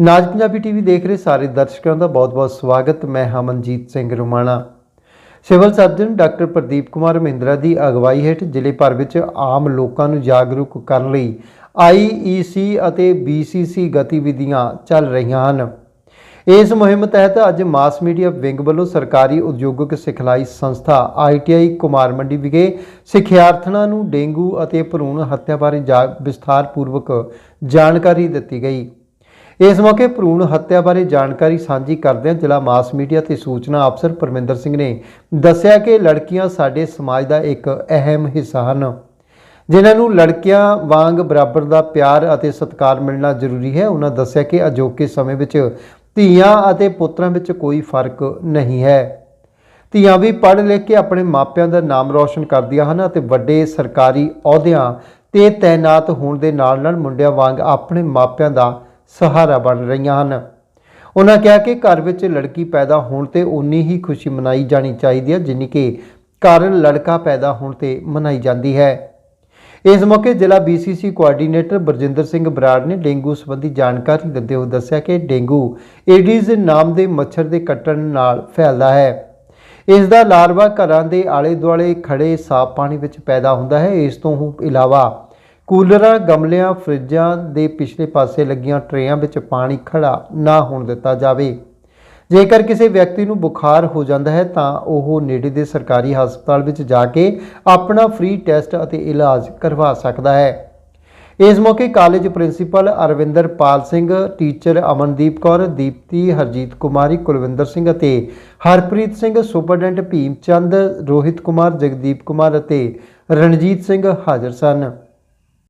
ਨਾਜ Punjabi TV ਦੇਖ ਰਹੇ ਸਾਰੇ ਦਰਸ਼ਕਾਂ ਦਾ ਬਹੁਤ-ਬਹੁਤ ਸਵਾਗਤ। ਮੈਂ Hamanjit Singh Rumana. Civil surgeon doctor Pradeep Kumar Mahindra ਦੀ ਅਗਵਾਈ ਹੇਠ ਜ਼ਿਲ੍ਹੇ ਭਰ ਵਿੱਚ ਆਮ ਲੋਕਾਂ ਨੂੰ ਜਾਗਰੂਕ ਕਰਨ ਲਈ ਆਈਈਸੀ ਅਤੇ ਬੀਸੀਸੀ ਗਤੀਵਿਧੀਆਂ ਚੱਲ ਰਹੀਆਂ ਹਨ। ਇਸ ਮੁਹਿੰਮ ਤਹਿਤ ਅੱਜ ਮਾਸ ਮੀਡੀਆ ਵਿੰਗ ਵੱਲੋਂ ਸਰਕਾਰੀ ਉਦਯੋਗਿਕ ਸਿਖਲਾਈ ਸੰਸਥਾ ਆਈਟੀਆਈ ਕੁਮਾਰ ਮੰਡੀ ਵਿਖੇ ਸਿੱਖਿਆਰਥਣਾਂ ਨੂੰ ਡੇਂਗੂ ਅਤੇ ਭਰੂਣ ਹੱਤਿਆ ਬਾਰੇ ਜਾ- ਵਿਸਥਾਰਪੂਰਵਕ ਜਾਣਕਾਰੀ ਦਿੱਤੀ ਗਈ। ਇਸ ਮੌਕੇ ਭਰੂਣ ਹੱਤਿਆ ਬਾਰੇ ਜਾਣਕਾਰੀ ਸਾਂਝੀ ਕਰਦਿਆਂ ਜ਼ਿਲ੍ਹਾ ਮਾਸ ਮੀਡੀਆ ਤੇ ਸੂਚਨਾ ਅਫਸਰ ਪਰਮਿੰਦਰ ਸਿੰਘ ਨੇ ਦੱਸਿਆ ਕਿ ਲੜਕੀਆਂ ਸਾਡੇ ਸਮਾਜ ਦਾ ਇੱਕ ਅਹਿਮ ਹਿੱਸਾ ਹਨ। ਜਿਨ੍ਹਾਂ ਨੂੰ ਲੜਕਿਆਂ ਵਾਂਗ ਬਰਾਬਰ ਦਾ ਪਿਆਰ ਅਤੇ ਸਤਿਕਾਰ ਮਿਲਣਾ ਜ਼ਰੂਰੀ ਹੈ, ਉਹਨਾਂ ਦੱਸਿਆ ਕਿ ਅਜੋਕੇ ਸਮੇਂ ਵਿੱਚ ਧੀਆਂ ਅਤੇ ਪੁੱਤਰਾਂ ਵਿੱਚ ਕੋਈ ਫ਼ਰਕ ਨਹੀਂ ਹੈ। ਧੀਆਂ ਵੀ ਪੜ੍ਹ ਲਿਖ ਕੇ ਆਪਣੇ ਮਾਪਿਆਂ ਦਾ ਨਾਮ ਰੌਸ਼ਨ ਕਰਦੀਆਂ ਹਨ ਅਤੇ ਵੱਡੇ ਸਰਕਾਰੀ ਅਹੁਦਿਆਂ ਤੇ ਤਾਇਨਾਤ ਹੋਣ ਦੇ ਨਾਲ-ਨਾਲ ਮੁੰਡਿਆਂ ਵਾਂਗ ਆਪਣੇ ਮਾਪਿਆਂ ਦਾ ਸਹਾਰਾ ਬਣ ਰਹੀਆਂ ਹਨ। ਉਹਨਾਂ ਕਿਹਾ ਕਿ ਘਰ ਵਿੱਚ ਲੜਕੀ ਪੈਦਾ ਹੋਣ ਤੇ ਉਨੀ ਹੀ ਖੁਸ਼ੀ ਮਨਾਈ ਜਾਣੀ ਚਾਹੀਦੀ ਹੈ, ਜਿੰਨੀ ਕਿ ਘਰ ਲੜਕਾ ਪੈਦਾ ਹੋਣ ਤੇ ਮਨਾਈ ਜਾਂਦੀ ਹੈ। ਇਸ ਮੌਕੇ ਜ਼ਿਲ੍ਹਾ B C C coordinator Barjinder Singh Brar ਨੇ ਡੇਂਗੂ ਸੰਬੰਧੀ ਜਾਣਕਾਰੀ ਦਿੰਦੇ ਹੋਏ ਦੱਸਿਆ ਕਿ ਡੇਂਗੂ ਏਡੀਜ਼ ਨਾਮ ਦੇ ਮੱਛਰ ਦੇ ਕੱਟਣ ਨਾਲ ਫੈਲਦਾ ਹੈ। ਇਸ ਦਾ ਲਾਰਵਾ ਘਰਾਂ ਦੇ ਆਲੇ ਦੁਆਲੇ ਖੜੇ ਸਾਫ਼ ਪਾਣੀ ਵਿੱਚ ਪੈਦਾ ਹੁੰਦਾ ਹੈ। ਇਸ ਤੋਂ ਇਲਾਵਾ ਕੂਲਰਾਂ, ਗਮਲਿਆਂ, ਫਰਿੱਜਾਂ ਦੇ ਪਿਛਲੇ ਪਾਸੇ ਲੱਗੀਆਂ ਟਰੇਆਂ ਵਿੱਚ ਪਾਣੀ ਖੜਾ ਨਾ ਹੋਣ ਦਿੱਤਾ ਜਾਵੇ। ਜੇਕਰ ਕਿਸੇ ਵਿਅਕਤੀ ਨੂੰ ਬੁਖਾਰ ਹੋ ਜਾਂਦਾ ਹੈ, ਤਾਂ ਉਹ ਨੇੜੇ ਦੇ ਸਰਕਾਰੀ ਹਸਪਤਾਲ ਵਿੱਚ ਜਾ ਕੇ ਆਪਣਾ ਫ੍ਰੀ ਟੈਸਟ ਅਤੇ ਇਲਾਜ ਕਰਵਾ ਸਕਦਾ ਹੈ। ਇਸ ਮੌਕੇ college principal Arvinder Pal Singh, teacher Amandeep Kaur, Deepti Harjeet Kumari, Kulwinder Singh ਅਤੇ ਹਰਪ੍ਰੀਤ ਸਿੰਘ, ਸੁਪਰਡੈਂਟ ਭੀਮ ਚੰਦ, ਰੋਹਿਤ ਕੁਮਾਰ, ਜਗਦੀਪ ਕੁਮਾਰ ਅਤੇ ਰਣਜੀਤ ਸਿੰਘ ਹਾਜ਼ਰ ਸਨ।